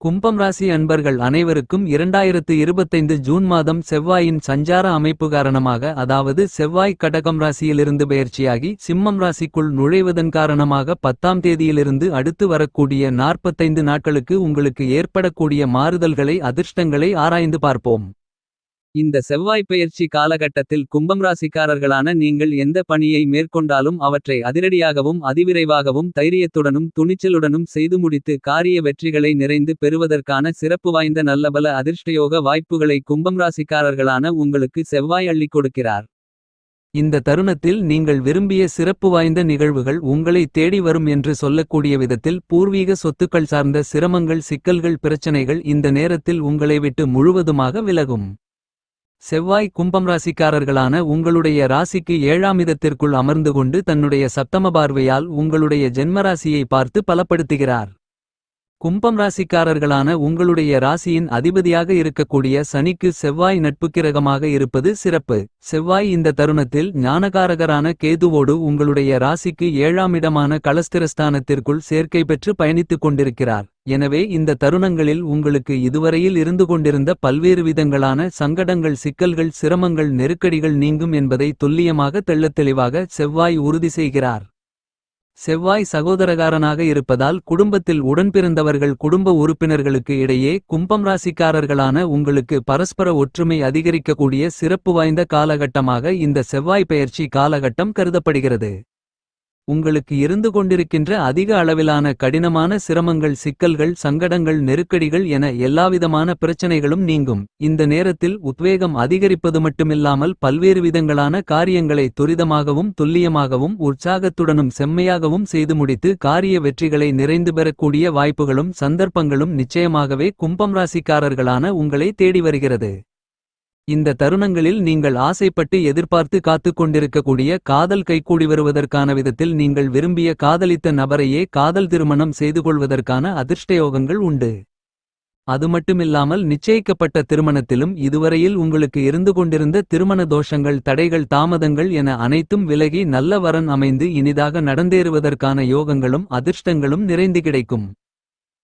கும்பம் ராசி அன்பர்கள் அனைவருக்கும் இரண்டாயிரத்து இருபத்தைந்து ஜூன் மாதம் செவ்வாயின் சஞ்சார அமைப்பு காரணமாக அதாவது செவ்வாய் கடகம் ராசியிலிருந்து பயிற்சியாகி சிம்மம் ராசிக்குள் நுழைவதன் காரணமாக பத்தாம் தேதியிலிருந்து அடுத்து வரக்கூடிய நாற்பத்தைந்து நாட்களுக்கு உங்களுக்கு ஏற்படக்கூடிய மாறுதல்களை அதிர்ஷ்டங்களை ஆராய்ந்து பார்ப்போம். இந்த செவ்வாய் பெயர்ச்சி காலகட்டத்தில் கும்பம் ராசிக்காரர்களான நீங்கள் எந்த பணியை மேற்கொண்டாலும் அவற்றை அதிரடியாகவும் அதிவிரைவாகவும் தைரியத்துடனும் துணிச்சலுடனும் செய்து முடித்து காரிய வெற்றிகளை நிறைந்து பெறுவதற்கான சிறப்பு வாய்ந்த நல்லபல அதிர்ஷ்டயோக வாய்ப்புகளை கும்பம் ராசிக்காரர்களான உங்களுக்கு செவ்வாய் அள்ளிக் கொடுக்கிறார். இந்த தருணத்தில் நீங்கள் விரும்பிய சிறப்பு வாய்ந்த நிகழ்வுகள் உங்களை தேடி வரும் என்று சொல்லக்கூடிய விதத்தில் பூர்வீக சொத்துக்கள் சார்ந்த சிரமங்கள் சிக்கல்கள் பிரச்சனைகள் இந்த நேரத்தில் உங்களை விட்டு முழுவதுமாக விலகும். செவ்வாய் கும்பம் ராசிக்காரர்களான உங்களுடைய ராசிக்கு ஏழாமிதத்திற்குள் அமர்ந்து கொண்டு தன்னுடைய சப்தம பார்வையால் உங்களுடைய ஜென்மராசியை பார்த்து பலப்படுத்துகிறார். கும்பம் ராசிக்காரர்களான உங்களுடைய ராசியின் அதிபதியாக இருக்கக்கூடிய சனிக்கு செவ்வாய் நட்புக்கிரகமாக இருப்பது சிறப்பு. செவ்வாய் இந்த தருணத்தில் ஞானகாரகரான கேதுவோடு உங்களுடைய ராசிக்கு ஏழாம் இடமான கலஸ்திரஸ்தானத்திற்குள் சேர்க்கை பெற்று பயணித்துக் கொண்டிருக்கிறார். எனவே இந்த தருணங்களில் உங்களுக்கு இதுவரையில் இருந்து கொண்டிருந்த பல்வேறு விதங்களான சங்கடங்கள் சிக்கல்கள் சிரமங்கள் நெருக்கடிகள் நீங்கும் என்பதை துல்லியமாக தெள்ளத் தெளிவாக செவ்வாய் உறுதி செய்கிறார். செவ்வாய் சகோதரகாரனாக இருப்பதால் குடும்பத்தில் உடன்பிறந்தவர்கள் குடும்ப உறுப்பினர்களுக்கு இடையே கும்பம் ராசிக்காரர்களான உங்களுக்கு பரஸ்பர ஒற்றுமை அதிகரிக்கக்கூடிய சிறப்பு வாய்ந்த காலகட்டமாக இந்த செவ்வாய் பெயர்ச்சி காலகட்டம் கருதப்படுகிறது. உங்களுக்கு இருந்து கொண்டிருக்கின்ற அதிக அளவிலான கடினமான சிரமங்கள் சிக்கல்கள் சங்கடங்கள் நெருக்கடிகள் என எல்லாவிதமான பிரச்சனைகளும் நீங்கும். இந்த நேரத்தில் உத்வேகம் அதிகரிப்பது மட்டுமில்லாமல் பல்வேறு விதங்களான காரியங்களை துரிதமாகவும் துல்லியமாகவும் உற்சாகத்துடனும் செம்மையாகவும் செய்து முடித்து காரிய வெற்றிகளை நிறைந்து பெறக்கூடிய வாய்ப்புகளும் சந்தர்ப்பங்களும் நிச்சயமாகவே கும்பம் ராசிக்காரர்களான உங்களை தேடி வருகிறது. இந்த தருணங்களில் நீங்கள் ஆசைப்பட்டு எதிர்பார்த்து காத்துக் கொண்டிருக்கக்கூடிய காதல் கைகூடி வருவதற்கான விதத்தில் நீங்கள் விரும்பிய காதலித்த நபரையே காதல் திருமணம் செய்து கொள்வதற்கான அதிர்ஷ்டயோகங்கள் உண்டு. அது மட்டுமில்லாமல் நிச்சயிக்கப்பட்ட திருமணத்திலும் இதுவரையில் உங்களுக்கு இருந்து கொண்டிருந்த திருமண தோஷங்கள் தடைகள் தாமதங்கள் என அனைத்தும் விலகி நல்ல வரன் அமைந்து இனிதாக நடந்தேறுவதற்கான யோகங்களும் அதிர்ஷ்டங்களும் நிறைந்து கிடைக்கும்.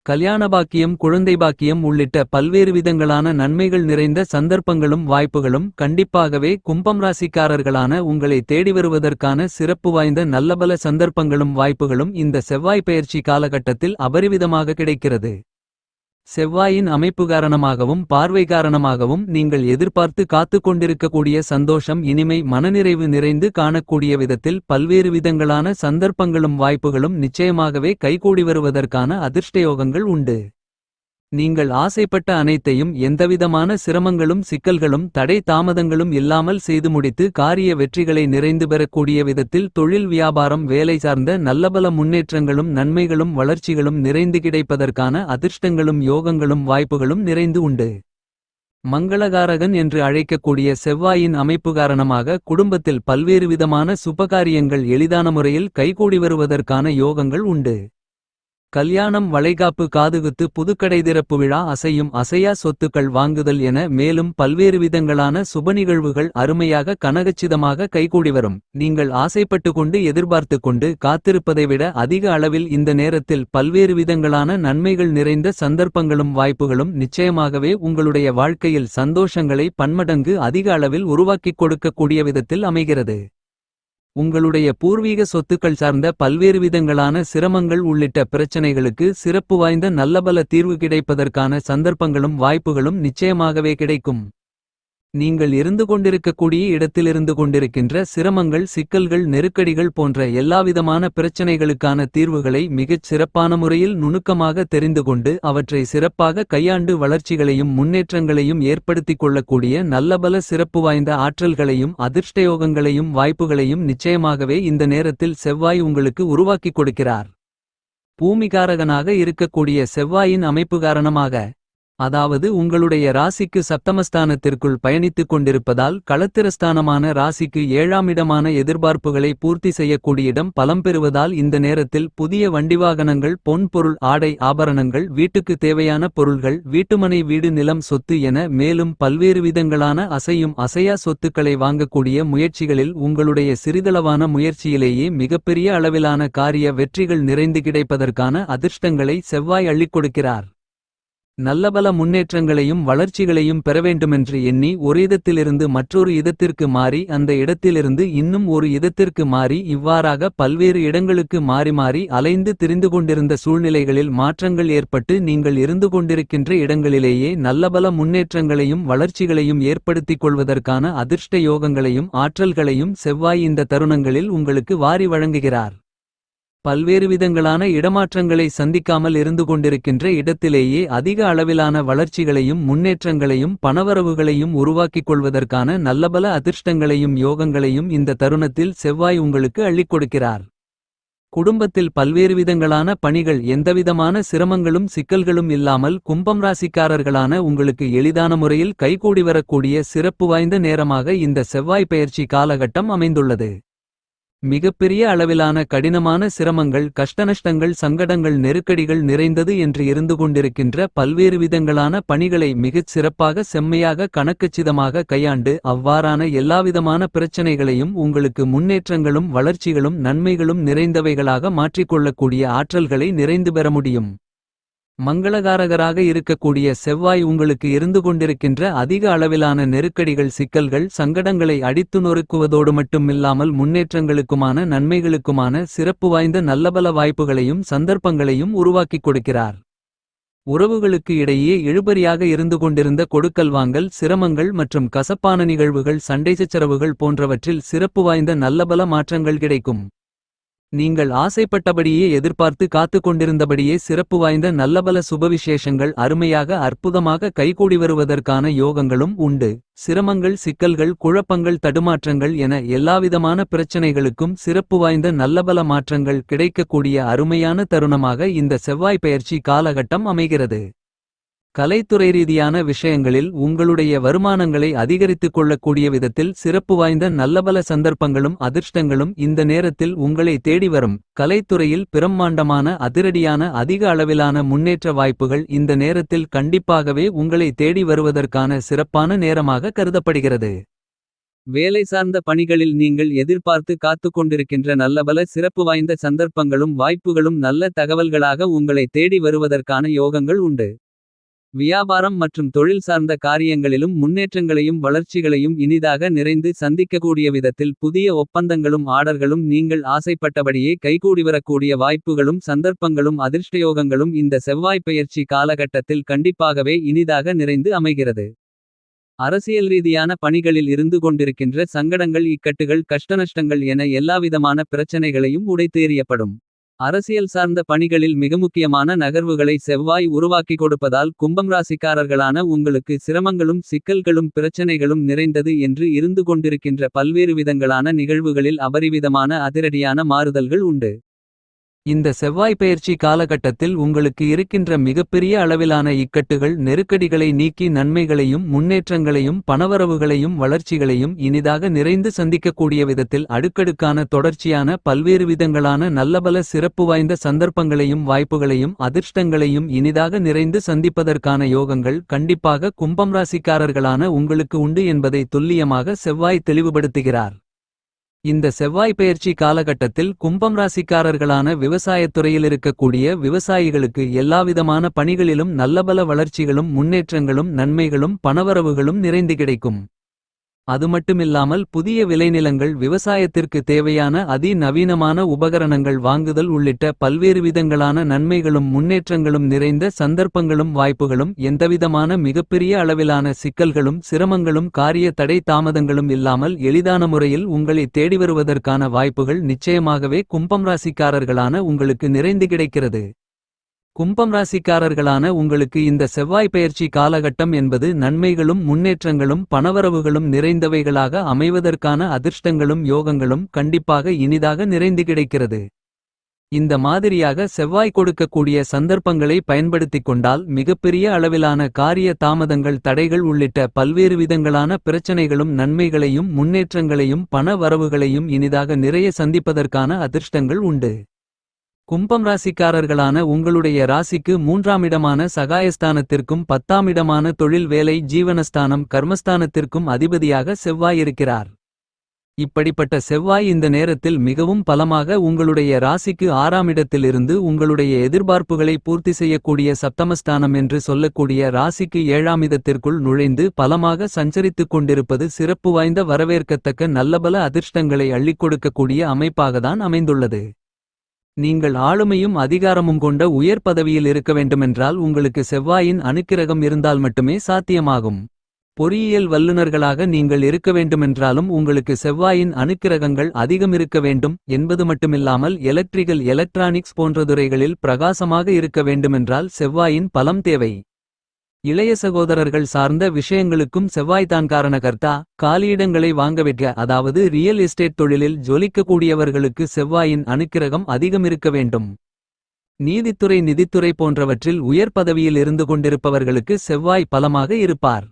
கல்யாண பாக்கியம் குழந்தை பாக்கியம் உள்ளிட்ட பல்வேறு விதங்களான நன்மைகள் நிறைந்த சந்தர்ப்பங்களும் வாய்ப்புகளும் கண்டிப்பாகவே கும்பம் ராசிக்காரர்களான உங்களை தேடி வருவதற்கான சிறப்பு வாய்ந்த நல்லபல சந்தர்ப்பங்களும் வாய்ப்புகளும் இந்த செவ்வாய் பயிற்சி காலகட்டத்தில் அபரிவிதமாக கிடைக்கிறது. செவ்வாயின் அமைப்பு காரணமாகவும் பார்வை காரணமாகவும் நீங்கள் எதிர்பார்த்து காத்து கொண்டிருக்கக்கூடிய சந்தோஷம் இனிமை மனநிறைவு நிறைந்து காணக்கூடிய விதத்தில் பல்வேறு விதங்களான சந்தர்ப்பங்களும் வாய்ப்புகளும் நிச்சயமாகவே கைகூடி வருவதற்கான அதிர்ஷ்டயோகங்கள் உண்டு. நீங்கள் ஆசைப்பட்ட அனைத்தையும் எந்தவிதமான சிரமங்களும் சிக்கல்களும் தடை தாமதங்களும் இல்லாமல் செய்து முடித்து காரிய வெற்றிகளை நிறைந்து பெறக்கூடிய விதத்தில் தொழில் வியாபாரம் வேலை சார்ந்த நல்லபல முன்னேற்றங்களும் நன்மைகளும் வளர்ச்சிகளும் நிறைந்து கிடைப்பதற்கான அதிர்ஷ்டங்களும் யோகங்களும் வாய்ப்புகளும் நிறைந்து உண்டு. மங்களகாரகன் என்று அழைக்கக்கூடிய செவ்வாயின் அமைப்பு காரணமாக குடும்பத்தில் பல்வேறு விதமான சுபகாரியங்கள் எளிதான முறையில் கைகூடி வருவதற்கான யோகங்கள் உண்டு. கல்யாணம் வளைகாப்பு காதுகுத்து புதுக்கடை திறப்பு விழா அசையும் அசையா சொத்துக்கள் வாங்குதல் என மேலும் பல்வேறு விதங்களான சுப நிகழ்வுகள் அருமையாக கனகச்சிதமாக கைகூடி வரும். நீங்கள் ஆசைப்பட்டு கொண்டு எதிர்பார்த்து கொண்டு காத்திருப்பதை விட அதிக அளவில் இந்த நேரத்தில் பல்வேறு விதங்களான நன்மைகள் நிறைந்த சந்தர்ப்பங்களும் வாய்ப்புகளும் நிச்சயமாகவே உங்களுடைய வாழ்க்கையில் சந்தோஷங்களை பன்மடங்கு அதிக அளவில் உருவாக்கிக் கொடுக்கக்கூடிய விதத்தில் அமைகிறது. உங்களுடைய பூர்வீக சொத்துக்கள் சார்ந்த பல்வேறு விதங்களான சிரமங்கள் உள்ளிட்ட பிரச்சனைகளுக்கு சிறப்பு வாய்ந்த நல்லபல தீர்வு கிடைப்பதற்கான சந்தர்ப்பங்களும் வாய்ப்புகளும் நிச்சயமாகவே கிடைக்கும். நீங்கள் இருந்து கொண்டிருக்கக்கூடிய இடத்திலிருந்து கொண்டிருக்கின்ற சிரமங்கள் சிக்கல்கள் நெருக்கடிகள் போன்ற எல்லாவிதமான பிரச்சனைகளுக்கான தீர்வுகளை மிகச் சிறப்பான முறையில் நுணுக்கமாக தெரிந்து கொண்டு அவற்றை சிறப்பாக கையாண்டு வளர்ச்சிகளையும் முன்னேற்றங்களையும் ஏற்படுத்திக் கொள்ளக்கூடிய நல்லபல சிறப்பு வாய்ந்த ஆற்றல்களையும் அதிர்ஷ்டயோகங்களையும் வாய்ப்புகளையும் நிச்சயமாகவே இந்த நேரத்தில் செவ்வாய் உங்களுக்கு உருவாக்கிக் கொடுக்கிறார். பூமிகாரகனாக இருக்கக்கூடிய செவ்வாயின் அமைப்பு காரணமாக அதாவது உங்களுடைய ராசிக்கு சப்தமஸ்தானத்திற்குள் பயணித்துக் கொண்டிருப்பதால் களத்திரஸ்தானமான ராசிக்கு ஏழாம் இடமான எதிர்பார்ப்புகளை பூர்த்தி செய்யக்கூடிய இடம் பலம் பெறுவதால் இந்த நேரத்தில் புதிய வண்டிவாகனங்கள் பொன் பொருள் ஆடை ஆபரணங்கள் வீட்டுக்கு தேவையான பொருள்கள் வீட்டுமனை வீடு நிலம் சொத்து என மேலும் பல்வேறு விதங்களான அசையும் அசையா சொத்துக்களை வாங்கக்கூடிய முயற்சிகளில் உங்களுடைய சிறிதளவான முயற்சியிலேயே மிகப்பெரிய அளவிலான காரிய வெற்றிகள் நிறைந்து கிடைப்பதற்கான அதிர்ஷ்டங்களை செவ்வாய் அள்ளிக் கொடுக்கிறார். நல்லபல முன்னேற்றங்களையும் வளர்ச்சிகளையும் பெறவேண்டுமென்று எண்ணி ஒரு இதத்திலிருந்து மற்றொரு இதத்திற்கு மாறி அந்த இடத்திலிருந்து இன்னும் ஒரு இதத்திற்கு மாறி இவ்வாறாக பல்வேறு இடங்களுக்கு மாறி மாறி அலைந்து திரிந்து கொண்டிருந்த சூழ்நிலைகளில் மாற்றங்கள் ஏற்பட்டு நீங்கள் இருந்து கொண்டிருக்கின்ற இடங்களிலேயே நல்லபல முன்னேற்றங்களையும் வளர்ச்சிகளையும் ஏற்படுத்திக் கொள்வதற்கான அதிர்ஷ்ட யோகங்களையும் ஆற்றல்களையும் செவ்வாய் இந்த தருணங்களில் உங்களுக்கு வாரி வழங்குகிறார். பல்வேறு விதங்களான இடமாற்றங்களை சந்திக்காமல் இருந்து கொண்டிருக்கின்ற இடத்திலேயே அதிக அளவிலான வளர்ச்சிகளையும் முன்னேற்றங்களையும் பணவரவுகளையும் உருவாக்கிக் கொள்வதற்கான நல்லபல அதிர்ஷ்டங்களையும் யோகங்களையும் இந்த தருணத்தில் செவ்வாய் உங்களுக்கு அள்ளிக் கொடுக்கிறார். குடும்பத்தில் பல்வேறு விதங்களான பணிகள் எந்தவிதமான சிரமங்களும் சிக்கல்களும் இல்லாமல் கும்பம் ராசிக்காரர்களான உங்களுக்கு எளிதான முறையில் கைகூடி வரக்கூடிய சிறப்பு வாய்ந்த நேரமாக இந்த செவ்வாய் பயிற்சி காலகட்டம் அமைந்துள்ளது. மிகப்பெரிய அளவிலான கடினமான சிரமங்கள் கஷ்டநஷ்டங்கள் சங்கடங்கள் நெருக்கடிகள் நிறைந்தது என்று இருந்து கொண்டிருக்கின்ற பல்வேறு விதங்களான பணிகளை மிகச் சிறப்பாக செம்மையாக கணக்கச்சிதமாக கையாண்டு அவ்வாறான எல்லாவிதமான பிரச்சனைகளையும் உங்களுக்கு முன்னேற்றங்களும் வளர்ச்சிகளும் நன்மைகளும் நிறைந்தவைகளாக மாற்றிக்கொள்ளக்கூடிய ஆற்றல்களை நிறைந்து பெற முடியும். மங்களகாரகராக இருக்கக்கூடிய செவ்வாய் உங்களுக்கு இருந்து கொண்டிருக்கின்ற அதிக அளவிலான நெருக்கடிகள் சிக்கல்கள் சங்கடங்களை அடித்து நொறுக்குவதோடு மட்டுமில்லாமல் முன்னேற்றங்களுக்குமான நன்மைகளுக்குமான சிறப்பு வாய்ந்த நல்லபல வாய்ப்புகளையும் சந்தர்ப்பங்களையும் உருவாக்கிக் கொடுக்கிறார். உறவுகளுக்கு இடையே இழுபறியாக இருந்து கொண்டிருந்த கொடுக்கல் வாங்கல் சிரமங்கள் மற்றும் கசப்பான நிகழ்வுகள் சண்டை சச்சரவுகள் போன்றவற்றில் சிறப்பு வாய்ந்த நல்லபல மாற்றங்கள் கிடைக்கும். நீங்கள் ஆசைப்பட்டபடியே எதிர்பார்த்து காத்து கொண்டிருந்தபடியே சிறப்பு வாய்ந்த நல்லபல சுபவிசேஷங்கள் அருமையாக அற்புதமாக கைகூடி வருவதற்கான யோகங்களும் உண்டு. சிரமங்கள் சிக்கல்கள் குழப்பங்கள் தடுமாற்றங்கள் என எல்லாவிதமான பிரச்சனைகளுக்கும் சிறப்பு வாய்ந்த நல்லபல மாற்றங்கள் கிடைக்கக்கூடிய அருமையான தருணமாக இந்த செவ்வாய் பயிற்சி காலகட்டம் அமைகிறது. கலைத்துறை ரீதியான விஷயங்களில் உங்களுடைய வருமானங்களை அதிகரித்துக் கொள்ளக்கூடிய விதத்தில் சிறப்பு வாய்ந்த நல்லபல சந்தர்ப்பங்களும் அதிர்ஷ்டங்களும் இந்த நேரத்தில் உங்களை தேடி வரும். கலைத்துறையில் பிரம்மாண்டமான அதிரடியான அதிக அளவிலான முன்னேற்ற வாய்ப்புகள் இந்த நேரத்தில் கண்டிப்பாகவே உங்களை தேடி வருவதற்கான சிறப்பான நேரமாக கருதப்படுகிறது. வேலை சார்ந்த பணிகளில் நீங்கள் எதிர்பார்த்து காத்து கொண்டிருக்கின்ற நல்லபல சிறப்பு வாய்ந்த சந்தர்ப்பங்களும் வாய்ப்புகளும் நல்ல தகவல்களாக உங்களை தேடி வருவதற்கான யோகங்கள் உண்டு. வியாபாரம் மற்றும் தொழில் சார்ந்த காரியங்களிலும் முன்னேற்றங்களையும் வளர்ச்சிகளையும் இனிதாக நிறைந்து சந்திக்கக்கூடிய விதத்தில் புதிய ஒப்பந்தங்களும் ஆடர்களும் நீங்கள் ஆசைப்பட்டபடியே கைகூடிவரக்கூடிய வாய்ப்புகளும் சந்தர்ப்பங்களும் அதிர்ஷ்டயோகங்களும் இந்த செவ்வாய்ப்பெயர்ச்சி காலகட்டத்தில் கண்டிப்பாகவே இனிதாக நிறைந்து அமைகிறது. அரசியல் ரீதியான பணிகளில் இருந்து கொண்டிருக்கின்ற சங்கடங்கள் இக்கட்டுகள் கஷ்டநஷ்டங்கள் என எல்லாவிதமான பிரச்சனைகளையும் உடைத்தேறியப்படும். அரசியல் சார்ந்த பணிகளில் மிக முக்கியமான நகர்வுகளை செவ்வாய் உருவாக்கி கொடுப்பதால் கும்பம் ராசிக்காரர்களான உங்களுக்கு சிரமங்களும் சிக்கல்களும் பிரச்சனைகளும் நிறைந்தது என்று இருந்து கொண்டிருக்கின்ற பல்வேறு விதங்களான நிகழ்வுகளில் அபரிவிதமான அதிரடியான மாறுதல்கள் உண்டு. இந்த செவ்வாய் பயிற்சி காலகட்டத்தில் உங்களுக்கு இருக்கின்ற மிகப்பெரிய அளவிலான இக்கட்டுகள் நெருக்கடிகளை நீக்கி நன்மைகளையும் முன்னேற்றங்களையும் பணவரவுகளையும் வளர்ச்சிகளையும் இனிதாக நிறைந்து சந்திக்கக்கூடிய விதத்தில் அடுக்கடுக்கான தொடர்ச்சியான பல்வேறு விதங்களான நல்லபல சிறப்பு வாய்ந்த சந்தர்ப்பங்களையும் வாய்ப்புகளையும் அதிர்ஷ்டங்களையும் இனிதாக நிறைந்து சந்திப்பதற்கான யோகங்கள் கண்டிப்பாக கும்பம் ராசிக்காரர்களான உங்களுக்கு உண்டு என்பதை துல்லியமாக செவ்வாய் தெளிவுபடுத்துகிறார். இந்த செவ்வாய் பெயர்ச்சி காலகட்டத்தில் கும்பம் ராசிக்காரர்களான விவசாயத்துறையில் இருக்கக்கூடிய விவசாயிகளுக்கு எல்லாவிதமான பணிகளிலும் நல்லபல வளர்ச்சிகளும் முன்னேற்றங்களும் நன்மைகளும் பணவரவுகளும் நிறைந்து கிடைக்கும். அது மட்டுமில்லாமல் புதிய விளைநிலங்கள் விவசாயத்திற்கு தேவையான அதிநவீனமான உபகரணங்கள் வாங்குதல் உள்ளிட்ட பல்வேறு விதங்களான நன்மைகளும் முன்னேற்றங்களும் நிறைந்த சந்தர்ப்பங்களும் வாய்ப்புகளும் எந்தவிதமான மிகப்பெரிய அளவிலான சிக்கல்களும் சிரமங்களும் காரிய தடை தாமதங்களும் இல்லாமல் எளிதான முறையில் உங்களை தேடி வருவதற்கான வாய்ப்புகள் நிச்சயமாகவே கும்பம் ராசிக்காரர்களான உங்களுக்கு நிறைந்து கிடைக்கிறது. கும்பம் ராசிக்காரர்களான உங்களுக்கு இந்த செவ்வாய் பெயர்ச்சி காலகட்டம் என்பது நன்மைகளும் முன்னேற்றங்களும் பணவரவுகளும் நிறைந்தவைகளாக அமைவதற்கான அதிர்ஷ்டங்களும் யோகங்களும் கண்டிப்பாக இனிதாக நிறைந்து கிடைக்கிறது. இந்த மாதிரியாக செவ்வாய் கொடுக்கக்கூடிய சந்தர்ப்பங்களை பயன்படுத்திக் கொண்டால் மிகப்பெரிய அளவிலான காரிய தாமதங்கள் தடைகள் உள்ளிட்ட பல்வேறு விதங்களான பிரச்சனைகளும் நன்மைகளையும் முன்னேற்றங்களையும் பண வரவுகளையும் இனிதாக நிறைய சந்திப்பதற்கான அதிர்ஷ்டங்கள் உண்டு. கும்பம் ராசிக்காரர்களான உங்களுடைய ராசிக்கு மூன்றாமிடமான சகாயஸ்தானத்திற்கும் பத்தாமிடமான தொழில் வேலை ஜீவனஸ்தானம் கர்மஸ்தானத்திற்கும் அதிபதியாக செவ்வாய் இருக்கிறார். இப்படிப்பட்ட செவ்வாய் இந்த நேரத்தில் மிகவும் பலமாக உங்களுடைய ராசிக்கு ஆறாமிடத்திலிருந்து உங்களுடைய எதிர்பார்ப்புகளை பூர்த்தி செய்யக்கூடிய சப்தமஸ்தானம் என்று சொல்லக்கூடிய ராசிக்கு ஏழாமிதத்திற்குள் நுழைந்து பலமாக சஞ்சரித்துக் கொண்டிருப்பது சிறப்பு வாய்ந்த வரவேற்கத்தக்க நல்லபல அதிர்ஷ்டங்களை அள்ளிக் கொடுக்கக்கூடிய அமைப்பாகத்தான் அமைந்துள்ளது. நீங்கள் ஆளுமையும் அதிகாரமும் கொண்ட உயர் பதவியில் இருக்க வேண்டுமென்றால் உங்களுக்கு செவ்வாயின் அணுக்கிரகம் இருந்தால் மட்டுமே சாத்தியமாகும். பொறியியல் வல்லுநர்களாக நீங்கள் இருக்க வேண்டுமென்றாலும் உங்களுக்கு செவ்வாயின் அணுக்கிரகங்கள் அதிகம் இருக்க வேண்டும் என்பது மட்டுமில்லாமல் எலக்ட்ரிகல் எலக்ட்ரானிக்ஸ் போன்ற துறைகளில் பிரகாசமாக இருக்க வேண்டுமென்றால் செவ்வாயின் பலம் தேவை. இளைய சகோதரர்கள் சார்ந்த விஷயங்களுக்கும் செவ்வாய்தான் காரணகர்த்தா காலியிடங்களை வாங்க அதாவது ரியல் எஸ்டேட் தொழிலில் ஜொலிக்கக்கூடியவர்களுக்கு செவ்வாயின் அனுக்கிரகம் அதிகம் இருக்க வேண்டும். நீதித்துறை நிதித்துறை போன்றவற்றில் உயர் பதவியில் இருந்து கொண்டிருப்பவர்களுக்கு செவ்வாய் பலமாக இருப்பார்.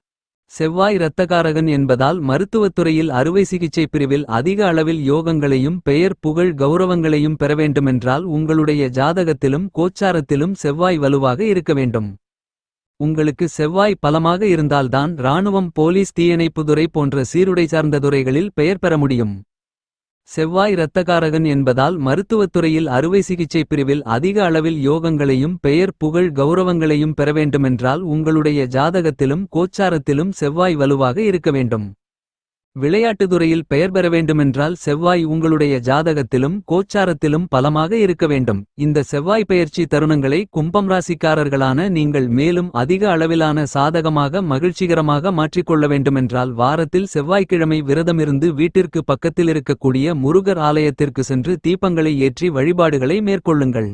செவ்வாய் இரத்தகாரகன் என்பதால் மருத்துவத்துறையில் அறுவை சிகிச்சை பிரிவில் அதிக அளவில் யோகங்களையும் பெயர் புகழ் கௌரவங்களையும் பெற வேண்டுமென்றால் உங்களுடைய ஜாதகத்திலும் கோச்சாரத்திலும் செவ்வாய் வலுவாக இருக்க வேண்டும். உங்களுக்கு செவ்வாய் பலமாக இருந்தால்தான் இராணுவம் போலீஸ் தீயணைப்புத்துறை போன்ற சீருடை சார்ந்த துறைகளில் பெயர் பெற முடியும். செவ்வாய் இரத்தகாரகன் என்பதால் மருத்துவத்துறையில் அறுவை சிகிச்சை பிரிவில் அதிக அளவில் யோகங்களையும் பெயர் புகழ் கௌரவங்களையும் பெற வேண்டுமென்றால் உங்களுடைய ஜாதகத்திலும் கோச்சாரத்திலும் செவ்வாய் வலுவாக இருக்க வேண்டும். விளையாட்டுத்துறையில் பெயர் பெற வேண்டுமென்றால் செவ்வாய் உங்களுடைய ஜாதகத்திலும் கோச்சாரத்திலும் பலமாக இருக்க வேண்டும். இந்த செவ்வாய் பெயர்ச்சி தருணங்களை கும்பம் ராசிக்காரர்களான நீங்கள் மேலும் அதிக அளவிலான சாதகமாக மகிழ்ச்சிகரமாக மாற்றிக்கொள்ள வேண்டுமென்றால் வாரத்தில் செவ்வாய்க்கிழமை விரதமிருந்து வீட்டிற்கு பக்கத்தில் இருக்கக்கூடிய முருகர் ஆலயத்திற்கு சென்று தீபங்களை ஏற்றி வழிபாடுகளை மேற்கொள்ளுங்கள்.